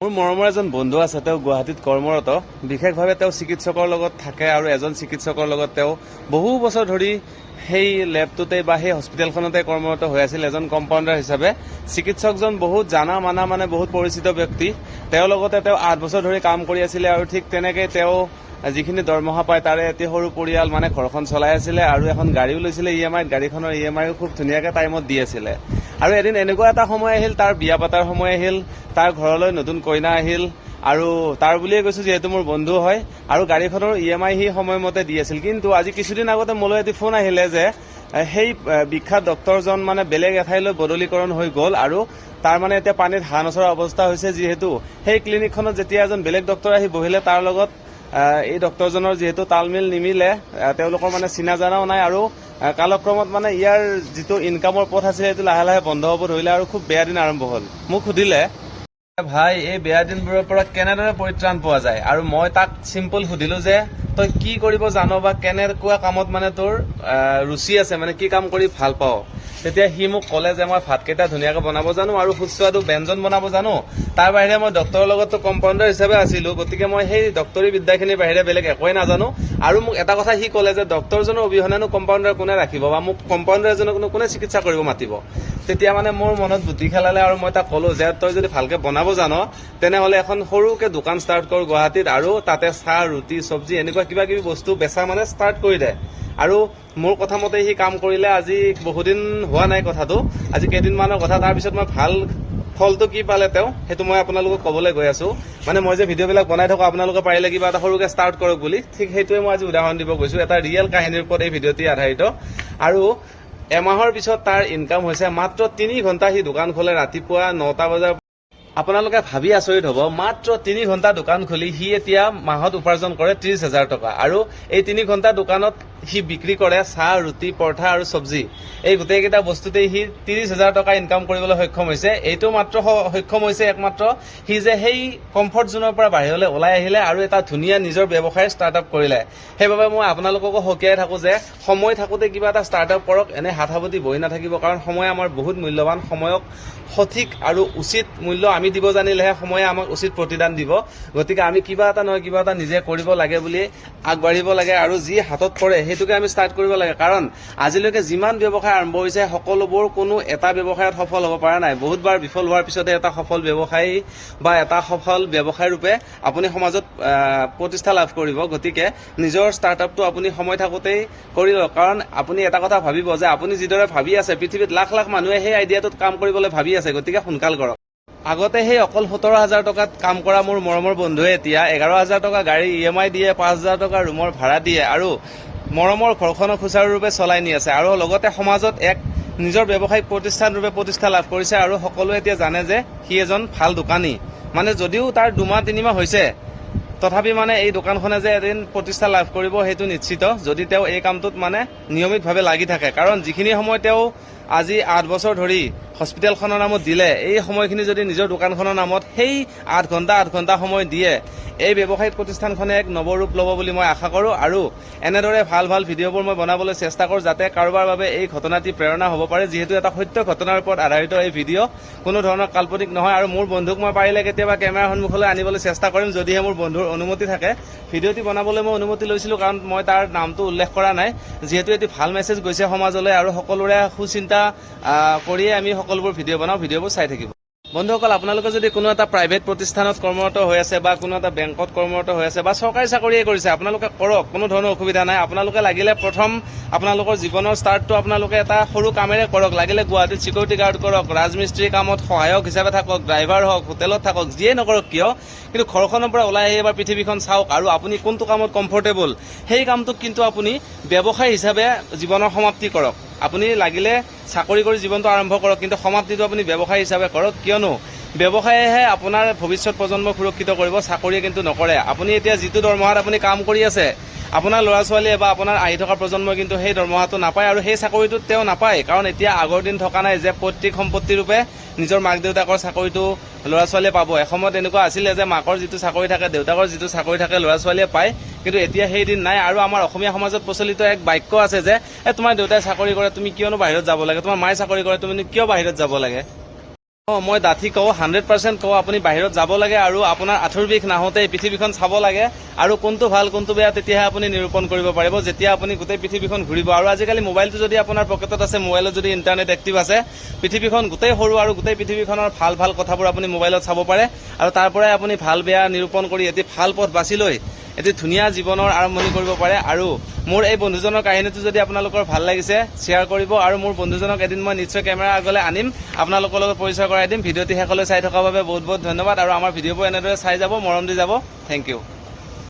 মোৰ মৰমৰ এজন বন্ধু আছে, তেওঁ গুৱাহাটীত কৰ্মৰত। বিশেষভাৱে তেওঁ চিকিৎসকৰ লগত থাকে আৰু এজন চিকিৎসকৰ লগত তেওঁ বহু বছৰ ধৰি সেই লেবটোতে বা সেই হস্পিটেলখনতে কৰ্মৰত হৈ আছিল, এজন কম্পাউণ্ডাৰ হিচাপে। চিকিৎসকজন বহুত জানা মানা মানে বহুত পৰিচিত ব্যক্তি। তেওঁৰ লগতে তেওঁ আঠ বছৰ ধৰি কাম কৰি আছিলে আৰু ঠিক তেনেকৈ তেওঁ যিখিনি দৰমহা পায় তাৰে এটি সৰু পৰিয়াল মানে ঘৰখন চলাই আছিলে আৰু এখন গাড়ীও লৈছিলে ই এম আইত গাড়ীখনৰ ই এম আইও খুব ধুনীয়াকৈ টাইমত দি আছিলে। আৰু এদিন এনেকুৱা এটা সময় আহিল তাৰ বিয়া পাতাৰ সময় আহিল তাৰ ঘৰলৈ নতুন কইনা আহিল আৰু তাৰ বুলিয়ে কৈছো যিহেতু মোৰ বন্ধু হয় আৰু গাড়ীখনৰ ই এম আই সি সময়মতে দি আছিল। কিন্তু আজি কিছুদিন আগতে মোলৈ এটি ফোন আহিলে যে সেই বিখ্যাত ডক্তৰজন মানে বেলেগ এঠাইলৈ বদলীকৰণ হৈ গ'ল আৰু তাৰ মানে এতিয়া পানীত হাঁহ নচৰা অৱস্থা হৈছে যিহেতু সেই ক্লিনিকখনত যেতিয়া এজন বেলেগ ডক্তৰ আহি বহিলে তাৰ লগত এই ডক্তৰজনৰ যিহেতু তালমিল নিমিলে তেওঁলোকৰ মানে চিনা জানাও নাই আৰু কালক্ৰমত মানে ইয়াৰ যিটো ইনকামৰ পথ আছিলে সেইটো লাহে লাহে বন্ধ হ'ব ধৰিলে আৰু খুব বেয়া দিন আৰম্ভ হ'ল। মোক সুধিলে ভাই এই বেয়া দিনবোৰৰ পৰা কেনেদৰে পৰিত্ৰাণ পোৱা যায়? আৰু মই তাক চিম্পল সুধিলো যে তই কি কৰিব জান বা কেনেকুৱা কামত মানে তোৰ ৰুচি আছে? মানে কি কাম কৰি ভাল পাওঁ তেতিয়া সি মোক ক'লে যে মই ভাতকেইটা ধুনীয়াকৈ বনাব জানো আৰু সুস্বাদু ব্যঞ্জন বনাব জানো। তাৰ বাহিৰে মই ডক্তৰৰ লগতো কম্পাউণ্ডাৰ হিচাপে আছিলো গতিকে মই সেই ডক্তৰী বিদ্যাখিনিৰ বাহিৰে বেলেগ একোৱেই নাজানো। আৰু মোক এটা কথা সি ক'লে যে ডক্তৰজনৰ অবিহনেনো কম্পাউণ্ডাৰ কোনে ৰাখিব বা মোক কম্পাউণ্ডাৰ এজনকনো কোনে চিকিৎসা কৰিব মাতিব? তেতিয়া মানে মোৰ মনত বুদ্ধি খেলালে আৰু মই তাক ক'লো যে তই যদি ভালকে বনাব জান তেনেহ'লে এখন সৰুকে দোকান ষ্টাৰ্ট কৰ গুৱাহাটীত আৰু তাতে চাহ ৰুটি চব্জি এনেকুৱা কিবা কিবি বস্তু বেচা মানে ষ্টাৰ্ট কৰি দে। আৰু মোৰ কথা মতে সি কাম কৰিলে আজি বহুদিন হোৱা নাই কথাটো। আজি কেইদিনমানৰ কথা তাৰপিছত মই ভাল ফলটো কি পালে তেওঁ সেইটো মই আপোনালোকক ক'বলৈ গৈ আছো। মানে মই যে ভিডিঅ'বিলাক বনাই থাকো আপোনালোকে পাৰিলে কিবা এটা সৰুকে ষ্টাৰ্ট কৰক বুলি। ঠিক সেইটোৱে মই আজি উদাহৰণ দিব গৈছো। এটা ৰিয়েল কাহিনীৰ ওপৰত এই ভিডিঅ'টি আধাৰিত। আৰু এমাহৰ পিছত তাৰ ইনকাম হৈছে মাত্ৰ তিনি ঘণ্টা সি দোকান খোলে ৰাতিপুৱা নটা বজাৰ আপোনালোকে ভাবি আচৰিত হ'ব মাত্ৰ তিনি ঘণ্টা দোকান খুলি সি এতিয়া মাহত উপাৰ্জন কৰে ত্ৰিশ হাজাৰ টকা আৰু এই তিনি ঘণ্টা দোকানত সি বিক্ৰী কৰে চাহ ৰুটি পৰঠা আৰু চব্জি। এই গোটেইকেইটা বস্তুতেই সি ত্ৰিশ হাজাৰ টকা ইনকাম কৰিবলৈ সক্ষম হৈছে। এইটো মাত্ৰ সক্ষম হৈছে একমাত্ৰ সি যে সেই কমফৰ্ট জোনৰ পৰা বাহিৰলৈ ওলাই আহিলে আৰু এটা ধুনীয়া নিজৰ ব্যৱসায় ষ্টাৰ্ট আপ কৰিলে। সেইবাবে মই আপোনালোককো সকীয়াই থাকো যে সময় থাকোতে কিবা এটা ষ্টাৰ্ট আপ কৰক এনে হাত সাৱটি বহি নাথাকিব কাৰণ সময় আমাৰ বহুত মূল্যৱান সময়ক সঠিক আৰু উচিত মূল্য আমি দিব জানিলেহে সময়ে আমাক উচিত প্ৰতিদান দিব। গতিকে আমি কিবা এটা নহয় কিবা এটা নিজে কৰিব লাগে বুলি আগবাঢ়িব লাগে আৰু যি হাতত পৰে সেইটোকে আমি ষ্টাৰ্ট কৰিব লাগে। কাৰণ আজিলৈকে যিমান ব্যৱসায় আৰম্ভ হৈছে সকলোবোৰ কোনো এটা ব্যৱসায়ত সফল হ'ব পৰা নাই। বহুতবাৰ বিফল হোৱাৰ পিছতে এটা সফল ব্যৱসায়ী বা এটা সফল ব্যৱসায় ৰূপে আপুনি সমাজত প্ৰতিষ্ঠা লাভ কৰিব। গতিকে নিজৰ ষ্টাৰ্টআপটো আপুনি সময় থাকোঁতেই কৰি লওক। কাৰণ আপুনি এটা কথা ভাবিব যে আপুনি যিদৰে ভাবি আছে পৃথিৱীত লাখ লাখ মানুহে সেই আইডিয়াটোত কাম কৰিবলৈ ভাবি আছে। গতিকে সোনকাল কৰক। আগতে সেই অকল সোতৰ হাজাৰ টকাত কাম কৰা মোৰ মৰমৰ বন্ধুৱে এতিয়া এঘাৰ হাজাৰ টকা গাড়ী ই এম আই দিয়ে পাঁচ হাজাৰ টকা ৰুমৰ ভাড়া দিয়ে আৰু মৰমৰ ঘৰখনক সুচাৰুৰূপে চলাই নি আছে। আৰু লগতে সমাজত এক নিজৰ ব্যৱসায়িক প্ৰতিষ্ঠান ৰূপে প্ৰতিষ্ঠা লাভ কৰিছে আৰু সকলোৱে এতিয়া জানে যে সি এজন ভাল দোকানী। মানে যদিও তাৰ দুমাহ তিনিমাহ হৈছে তথাপি মানে এই দোকানখনে যে এদিন প্ৰতিষ্ঠা লাভ কৰিব সেইটো নিশ্চিত যদি তেওঁ এই কামটোত মানে নিয়মিতভাৱে লাগি থাকে। কাৰণ যিখিনি সময় তেওঁ আজি আঠ বছৰ ধৰি হস্পিটেলখনৰ নামত দিলে। এই সময়খিনি যদি নিজৰ দোকানখনৰ নামত সেই আঠ ঘণ্টা আঠ ঘণ্টা সময় দিয়ে, এই ব্যৱসায়িক প্ৰতিষ্ঠানখনে এক নৱৰূপ ল'ব বুলি মই আশা কৰোঁ আৰু এনেদৰে ভালো ভালো ভিডিঅ'বোৰ মই বনাবলৈ চেষ্টা কৰোঁ যাতে কাৰোবাৰ বাবে এই ঘটনাটি প্ৰেৰণা হ'ব পাৰে, যিহেতু এটা সত্য ঘটনাৰ ওপৰত আধাৰিত এই ভিডিঅ' কোনো ধৰণৰ কাল্পনিক নহয় আৰু মোৰ বন্ধুক মই পাৰিলে কেতিয়াবা কেমেৰাৰ সন্মুখলৈ আনিবলৈ চেষ্টা কৰিম যদিহে মোৰ বন্ধুৰ অনুমতি থাকে। ভিডিঅ'টি বনাবলৈ মই অনুমতি লৈছিলোঁ কাৰণ মই তাৰ নামটো উল্লেখ কৰা নাই। যিহেতু এটি ভালো মেছেজ গৈছে সমাজলৈ আৰু সকলোৰে সুচিন্তা কৰিয়ে আমি সকলোবোৰ ভিডিঅ' বনাওঁ ভিডিঅ'বোৰ চাই থাকিব। বন্ধুসকল আপোনালোকে যদি কোনো এটা প্ৰাইভেট প্ৰতিষ্ঠানত কৰ্মৰত হৈ আছে বা কোনো এটা বেংকত কৰ্মৰত হৈ আছে বা চৰকাৰী চাকৰিয়ে কৰিছে আপোনালোকে কৰক কোনো ধৰণৰ অসুবিধা নাই। আপোনালোকে লাগিলে প্ৰথম আপোনালোকৰ জীৱনৰ ষ্টাৰ্টটো আপোনালোকে এটা সৰু কামেৰে কৰক। লাগিলে গুৱাহাটীত চিকিউৰিটি গাৰ্ড কৰক ৰাজমিস্ত্ৰী কামত সহায়ক হিচাপে থাকক ড্ৰাইভাৰ হওক হোটেলত থাকক যিয়ে নকৰক কিয় কিন্তু ঘৰখনৰ পৰা ওলাই আহি এবাৰ পৃথিৱীখন চাওক আৰু আপুনি কোনটো কামত কমফৰ্টেবল সেই কামটোক কিন্তু আপুনি ব্যৱসায় হিচাপে জীৱনৰ সমাপ্তি কৰক। আপুনি লাগিলে চাকৰি কৰি জীৱনটো আৰম্ভ কৰক, কিন্তু সমাপ্তিটো আপুনি ব্যৱসায় হিচাপে কৰক। কিয়নো, ব্যৱসায়েহে আপোনাৰ ভৱিষ্যত প্ৰজন্মক সুৰক্ষিত কৰিব, চাকৰিয়ে কিন্তু নকৰে। আপুনি এতিয়া যিটো দৰমহাত আপুনি কাম কৰি আছে, আপোনাৰ ল'ৰা ছোৱালীয়ে বা আপোনাৰ আহি থকা প্ৰজন্মই কিন্তু সেই দৰমহাটো নাপায় আৰু সেই চাকৰিটোত তেওঁ নাপায়। কাৰণ এতিয়া আগৰ দিন থকা নাই যে পৈতৃক সম্পত্তি ৰূপে নিজৰ মাক দেউতাকৰ চাকৰিটো ল'ৰা ছোৱালীয়ে পাব। এসময়ত এনেকুৱা আছিলে যে মাকৰ যিটো চাকৰি থাকে, দেউতাকৰ যিটো চাকৰি থাকে ল'ৰা ছোৱালীয়ে পায়। কিন্তু এতিয়া সেই দিন নাই আৰু আমাৰ অসমীয়া সমাজত প্ৰচলিত এক বাক্য আছে যে তোমাৰ দেউতাই চাকৰি কৰে, তুমি কিয়নো বাহিৰত যাব লাগে? তোমাৰ মায়ে চাকৰি কৰে তুমি কিয় বাহিৰত যাব লাগে? মই ডাঠি কওঁ হাণ্ড্ৰেড পাৰ্চেণ্ট কওঁ আপুনি বাহিৰত যাব লাগে আৰু আপোনাৰ আঁঠুৰ বিষ নাহোঁতে পৃথিৱীখন চাব লাগে। আৰু কোনটো ভাল কোনটো বেয়া তেতিয়াহে আপুনি নিৰূপণ কৰিব পাৰিব যেতিয়া আপুনি গোটেই পৃথিৱীখন ঘূৰিব। আৰু আজিকালি মোবাইলটো যদি আপোনাৰ পকেটত আছে মোবাইলত যদি ইণ্টাৰনেট এক্টিভ আছে পৃথিৱীখন গোটেই সৰু আৰু গোটেই পৃথিৱীখনৰ ভাল ভাল কথাবোৰ আপুনি মোবাইলত চাব পাৰে। আৰু তাৰ পৰাই আপুনি ভাল বেয়া নিৰূপণ কৰি এটি ভাল পথ বাছি লৈ এটি ধুনীয়া জীৱনৰ আৰম্ভণি কৰিব পাৰে আৰু মোৰ এই বন্ধুজনৰ কাহিনীটো যদি আপোনালোকৰ ভাল লাগিছে শ্বেয়াৰ কৰিব আৰু মোৰ বন্ধুজনক এদিন মই নিশ্চয় কেমেৰাৰ আগলৈ আনিম আপোনালোকৰ লগত পৰিচয় কৰাই দিম। ভিডিঅ'টি শেষলৈ চাই থকাৰ বাবে বহুত বহুত ধন্যবাদ আৰু আমাৰ ভিডিঅ'বোৰ এনেদৰে চাই যাব মৰম দি যাব। Thank U